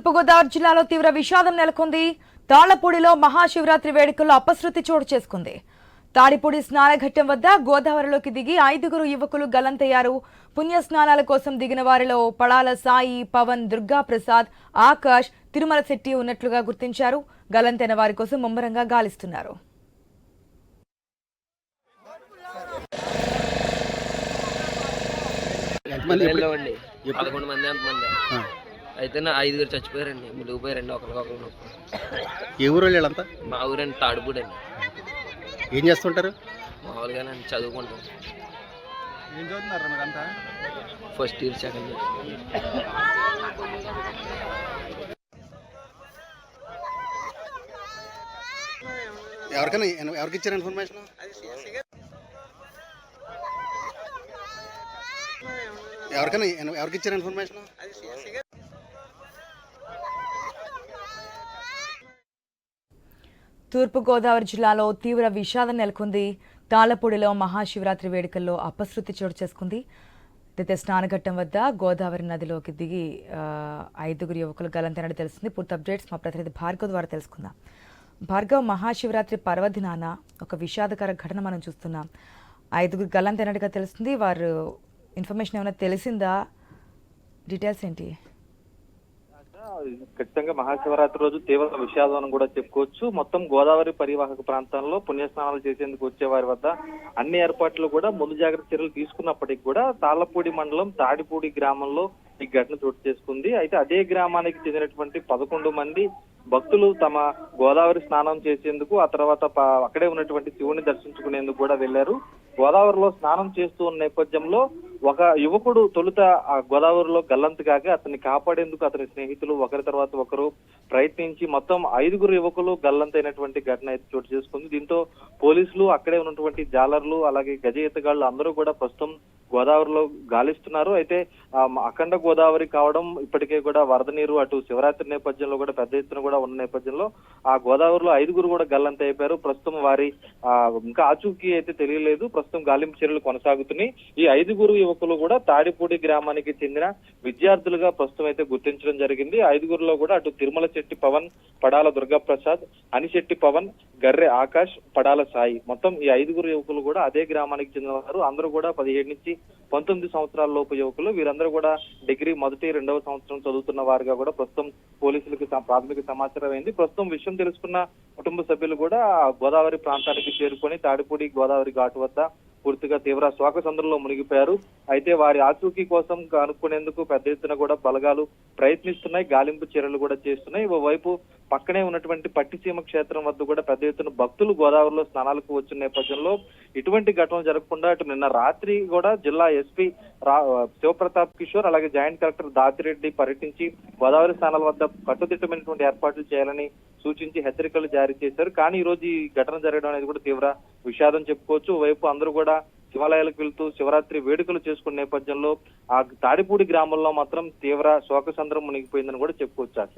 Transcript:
తూర్పుగోదావరి జిల్లాలో తీవ్ర విషాదం నెలకొంది. తాళ్ళపూడిలో మహాశివరాత్రి వేడుకల్లో అపశృతి చోటు చేసుకుంది. తాడిపూడి స్నానఘట్టం వద్ద గోదావరిలోకి దిగి ఐదుగురు యువకులు గల్లంతయ్యారు పుణ్య స్నానాల కోసం దిగిన వారిలో పడాల సాయి పవన్ దుర్గా ప్రసాద్ ఆకాష్ తిరుమల శెట్టి ఉన్నట్లుగా గుర్తించారు. గల్లంతైన వారి కోసం ముమ్మరంగా గాలిస్తున్నారు. ఎంతమంది? పదకొండు మంది ఎంతమంది. అయితే నా ఐదుగురు చచ్చిపోయారండి. మునిగిపోయారండి. ఒకరికొకరు ఏ ఊరు వాళ్ళు వీళ్ళంతా? మా ఊరండి తాడుపూడి అండి ఏం చేస్తుంటారు? మామూలుగానండి చదువుకుంటాం. ఏం చదువుతున్నారు మీరంతా ఫస్ట్ ఇయర్ సెకండ్ ఇయర్ ఎవరికైనా ఎవరికి ఇచ్చారు ఇన్ఫర్మేషన్? ఎవరికైనా ఎవరికి ఇచ్చారు ఇన్ఫర్మేషన్? తూర్పుగోదావరి జిల్లాలో తీవ్ర విషాదం నెలకొంది. తాళపూడిలో మహాశివరాత్రి వేడుకల్లో అపశృతి చోటు చేసుకుంది. అయితే స్నానఘట్టం వద్ద గోదావరి నదిలోకి దిగి ఐదుగురు యువకులు గలంతైనట్టు తెలుస్తుంది. పూర్తి అప్డేట్స్ మా ప్రతినిధి భార్గవ్ ద్వారా తెలుసుకుందాం. భార్గవ్ మహాశివరాత్రి పర్వదినాన ఒక విషాదకర ఘటన మనం చూస్తున్నాం. ఐదుగురు గల్లంతైనట్టుగా తెలుస్తుంది. వారు ఇన్ఫర్మేషన్ ఏమైనా తెలిసిందా? డీటెయిల్స్ ఏంటి? ఖచ్చితంగా మహాశివరాత్రి రోజు తీవ్ర విషాదం అని కూడా చెప్పుకోవచ్చు. మొత్తం గోదావరి పరివాహక ప్రాంతంలో పుణ్యస్నానాలు చేసేందుకు వచ్చే వారి వద్ద అన్ని ఏర్పాట్లు కూడా ముందు జాగ్రత్త చర్యలు తీసుకున్నప్పటికీ కూడా తాళ్ళపూడి మండలం తాడిపూడి గ్రామంలో ఈ ఘటన చోటు చేసుకుంది. అయితే అదే గ్రామానికి చెందినటువంటి పదకొండు మంది భక్తులు తమ గోదావరి స్నానం చేసేందుకు ఆ తర్వాత అక్కడే ఉన్నటువంటి శివుని దర్శించుకునేందుకు కూడా వెళ్ళారు గోదావరిలో స్నానం చేస్తూ ఉన్న నేపథ్యంలో ఒక యువకుడు తొలుత ఆ గోదావరిలో గల్లంతు కాగా అతన్ని కాపాడేందుకు అతని స్నేహితులు ఒకరి తర్వాత ఒకరు ప్రయత్నించి మొత్తం ఐదుగురు యువకులు గల్లంతైనటువంటి ఘటన అయితే చోటు చేసుకుంది. దీంతో పోలీసులు అక్కడే ఉన్నటువంటి జాలర్లు అలాగే గజ ఈతగాళ్ళు అందరూ కూడా ప్రస్తుతం గోదావరిలో గాలిస్తున్నారు. అయితే అఖండ గోదావరి కావడం ఇప్పటికే కూడా వరద నీరు అటు శివరాత్రి నేపథ్యంలో కూడా పెద్ద ఎత్తున కూడా ఉన్న నేపథ్యంలో ఆ గోదావరిలో ఐదుగురు కూడా గల్లంత అయిపోయారు. ప్రస్తుతం వారి ఆ, ఇంకా ఆచూకీ అయితే తెలియలేదు. ప్రస్తుతం గాలింపు చర్యలు కొనసాగుతున్నాయి. ఈ ఐదుగురు యువకులు కూడా తాడిపూడి గ్రామానికి చెందిన విద్యార్థులుగా ప్రస్తుతం అయితే గుర్తించడం జరిగింది. ఐదుగురులో కూడా అటు తిరుమల శెట్టి పవన్ పడాల దుర్గాప్రసాద్ అనిశెట్టి పవన్ గర్రె ఆకాష్ పడాల సాయి. మొత్తం ఈ ఐదుగురు యువకులు కూడా అదే గ్రామానికి చెందినవారు. అందరూ కూడా పదిహేడు నుంచి పంతొమ్మిది సంవత్సరాల లోపు యువకులు. వీరందరూ కూడా డిగ్రీ మొదటి రెండవ సంవత్సరం చదువుతున్న వారుగా కూడా ప్రస్తుతం పోలీసులకు ప్రాథమిక సమాచారం అయింది. ప్రస్తుతం విషయం తెలుసుకున్న కుటుంబ సభ్యులు కూడా గోదావరి ప్రాంతానికి చేరుకొని తాడిపూడి గోదావరి ఘాటు వద్ద పూర్తిగా తీవ్ర శోక సంద్రంలో మునిగిపోయారు. అయితే వారి ఆచూకీ కోసం కనుక్కునేందుకు పెద్ద ఎత్తున కూడా బలగాలు ప్రయత్నిస్తున్నాయి. గాలింపు చర్యలు కూడా చేస్తున్నాయి. ఓవైపు పక్కనే ఉన్నటువంటి పట్టిసీమ క్షేత్రం వద్ద కూడా పెద్ద ఎత్తున భక్తులు గోదావరిలో స్నానాలకు వచ్చిన నేపథ్యంలో ఇటువంటి ఘటన జరగకుండా అటు నిన్న రాత్రి కూడా జిల్లా ఎస్పీ రా శివప్రతాప్ కిషోర్ అలాగే జాయింట్ కలెక్టర్ దాతిరెడ్డి పర్యటించి గోదావరి స్నానాల వద్ద కట్టుదిట్టమైనటువంటి ఏర్పాట్లు చేయాలని సూచించి హెచ్చరికలు జారీ చేశారు. కానీ ఈ రోజు ఈ ఘటన జరగడం అనేది కూడా తీవ్ర విషాదం చెప్పుకోవచ్చు. వైపు అందరూ కూడా శివాలయాలకు వెళ్తూ శివరాత్రి వేడుకలు చేసుకున్న నేపథ్యంలో ఆ తాడిపూడి గ్రామంలో మాత్రం తీవ్ర శోకసంద్రం మునిగిపోయిందని కూడా చెప్పుకోవచ్చు ఆశ.